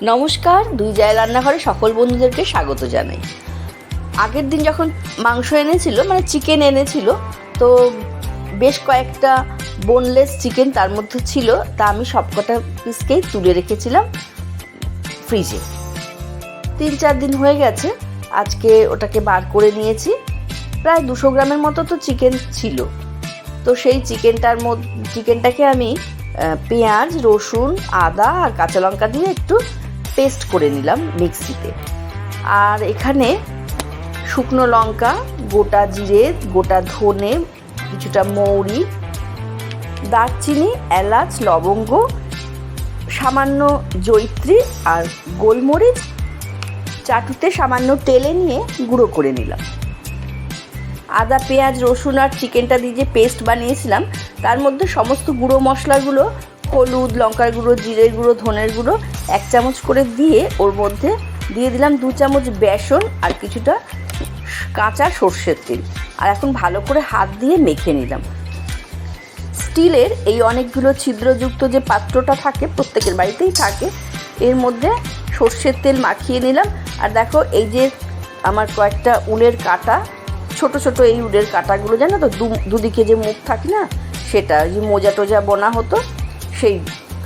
নমস্কার, দুই জায় রান্নাঘরে সকল বন্ধুদেরকে স্বাগত জানাই। আগের দিন যখন মাংস এনেছিল মানে চিকেন এনেছিল, তো বেশ কয়েকটা বোনলেস চিকেন তার মধ্যে ছিল, তা আমি সবকটা পিসকেই তুলে রেখেছিলাম ফ্রিজে তিন চার দিন হয়ে গেছে, আজকে ওটাকে বার করে নিয়েছি। প্রায় দুশো গ্রামের মতো তো চিকেন ছিল। তো সেই চিকেনটার মধ্যে চিকেনটাকে আমি পেঁয়াজ, রসুন, আদা আর কাঁচা লঙ্কা দিয়ে একটু পেস্ট করে নিলাম মিক্সিতে। আর এখানে শুকনো লঙ্কা, গোটা জিরে, গোটা ধনে, কিছুটা মৌরি, দারচিনি, এলাচ, লবঙ্গ, সামান্য জৈত্রী আর গোলমরিচ, চাটুতে সামান্য তেলে নিয়ে গুঁড়ো করে নিলাম। আদা, পেঁয়াজ, রসুন আর চিকেনটা দিয়ে যে পেস্ট বানিয়েছিলাম, তার মধ্যে সমস্ত গুঁড়ো মশলাগুলো হলুদ, লঙ্কার গুঁড়ো, জিরের গুঁড়ো, ধনের গুঁড়ো এক চামচ করে দিয়ে ওর মধ্যে দিয়ে দিলাম দু চামচ বেসন আর কিছুটা কাঁচা সর্ষের তেল। আর এখন ভালো করে হাত দিয়ে মেখে নিলাম। স্টিলের এই অনেকগুলো ছিদ্রযুক্ত যে পাত্রটা থাকে, প্রত্যেকের বাড়িতেই থাকে, এর মধ্যে সর্ষের তেল মাখিয়ে নিলাম। আর দেখো, এই যে আমার কয়েকটা উলের কাটা, ছোট ছোট এই উলের কাটাগুলো, জানো তো দুদিকে যে মুখ থাকে না, সেটা যে মোজা টোজা বোনা হতো সেই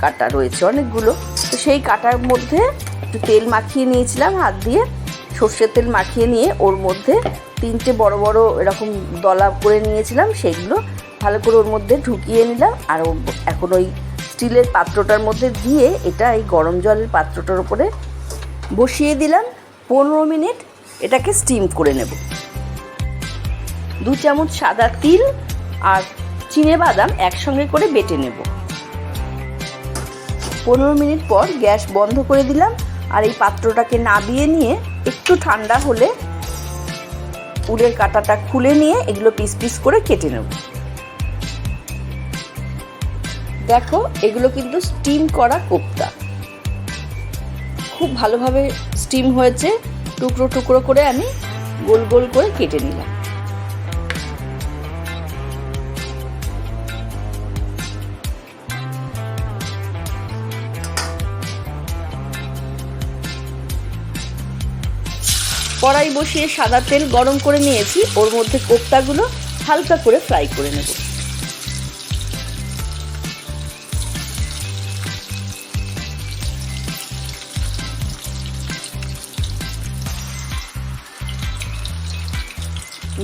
কাটা রয়েছে অনেকগুলো। তো সেই কাটার মধ্যে একটু তেল মাখিয়ে নিয়েছিলাম হাত দিয়ে। সর্ষের তেল মাখিয়ে নিয়ে ওর মধ্যে তিনটে বড় বড় এরকম দলা করে নিয়েছিলাম সেগুলো। ভালো করে ওর মধ্যে ঢুকিয়ে নিলাম আর এখন ওই স্টিলের পাত্রটার মধ্যে দিয়ে এটা এই গরম জলের পাত্রটার উপরে বসিয়ে দিলাম। পনেরো মিনিট এটাকে স্টিম করে নেব। দু চামচ সাদা তিল আর চিনে বাদাম একসঙ্গে করে বেটে নেব। পনেরো মিনিট পর গ্যাস বন্ধ করে দিলাম আর এই পাত্রটাকে নাবিয়ে নিয়ে একটু ঠান্ডা হলে উলের কাঁটাটা খুলে নিয়ে এগুলো পিস পিস করে কেটে নেব। দেখো, এগুলো কিন্তু স্টিম করা কোপ্তা। খুব ভালোভাবে স্টিম হয়েছে। টুকরো টুকরো করে আমি গোল গোল করে কেটে নিলাম। কড়াই বসিয়ে সাদা তেল গরম করে নিয়েছি। ওর মধ্যে কোপ্তাগুলো হালকা করে ফ্রাই করে নেব।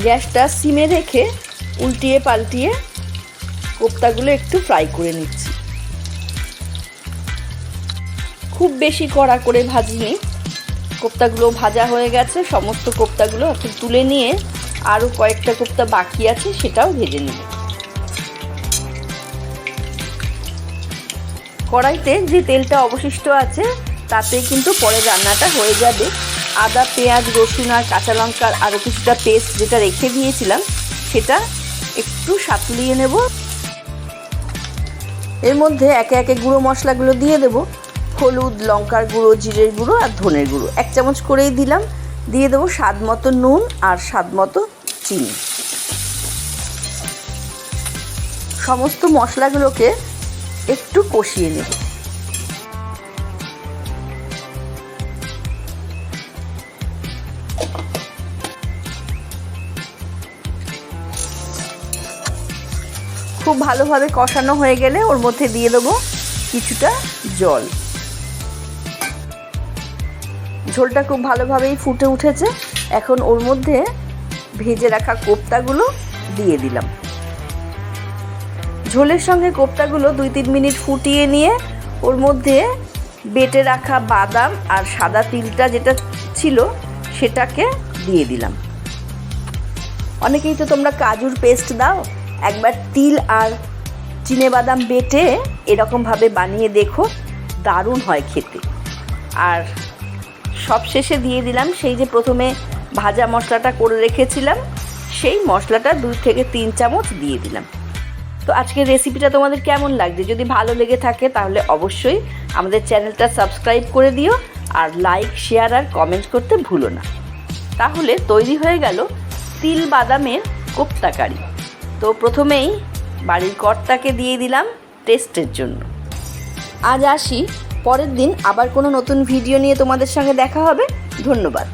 গ্যাসটা সিমে রেখে উল্টিয়ে পাল্টিয়ে কোপ্তাগুলো একটু ফ্রাই করে নিচ্ছি। খুব বেশি কড়া করে ভাজিনি। কোপ্তাগুলো ভাজা হয়ে গেছে, সমস্ত কোপ্তাগুলো এখন তুলে নিয়ে আরও কয়েকটা কোপ্তা বাকি আছে, সেটাও ভেজে নেব। কড়াইতে যে তেলটা অবশিষ্ট আছে, তাতে কিন্তু পরে রান্নাটা হয়ে যাবে। আদা, পেঁয়াজ, রসুন আর কাঁচা লঙ্কার আরও কিছুটা পেস্ট যেটা রেখে দিয়েছিলাম, সেটা একটু সাতলিয়ে নেব। এর মধ্যে একে একে গুঁড়ো মশলাগুলো দিয়ে দেবো। হলুদ, লঙ্কার গুঁড়ো, জিরের গুঁড়ো আর ধনের গুঁড়ো। এক চামচ করেই দিলাম। দিয়ে দেবো স্বাদ মতো নুন আর স্বাদ মতো চিনি। সমস্ত মশলাগুলোকে একটু কষিয়ে নেব। খুব ভালোভাবে কষানো হয়ে গেলে ওর মধ্যে দিয়ে দেবো কিছুটা জল। ঝোলটা খুব ভালোভাবেই ফুটে উঠেছে। এখন ওর মধ্যে ভেজে রাখা কোপ্তাগুলো দিয়ে দিলাম। ঝোলের সঙ্গে কোপ্তাগুলো দুই তিন মিনিট ফুটিয়ে নিয়ে ওর মধ্যে বেটে রাখা বাদাম আর সাদা তিলটা যেটা ছিল সেটাকে দিয়ে দিলাম। অনেকেই তো তোমরা কাজুর পেস্ট দাও, একবার তিল আর চিনে বাদাম বেটে এরকমভাবে বানিয়ে দেখো, দারুণ হয় খেতে। আর সব শেষে দিয়ে দিলাম সেই যে প্রথমে ভাজা মশলাটা করে রেখেছিলাম, সেই মশলাটা দুই থেকে তিন চামচ দিয়ে দিলাম। তো আজকের রেসিপিটা তোমাদের কেমন লাগছে? যদি ভালো লেগে থাকে তাহলে অবশ্যই আমাদের চ্যানেলটা সাবস্ক্রাইব করে দিও আর লাইক, শেয়ার আর কমেন্ট করতে ভুলো না। তাহলে তৈরি হয়ে গেল তিল বাদামের কোপ্তা কারি। তো প্রথমেই বাড়ির কর্তাকে দিয়ে দিলাম টেস্টের জন্য। আজ আসি পরের দিন আবার কোনো নতুন ভিডিও নিয়ে তোমাদের সঙ্গে দেখা হবে। ধন্যবাদ।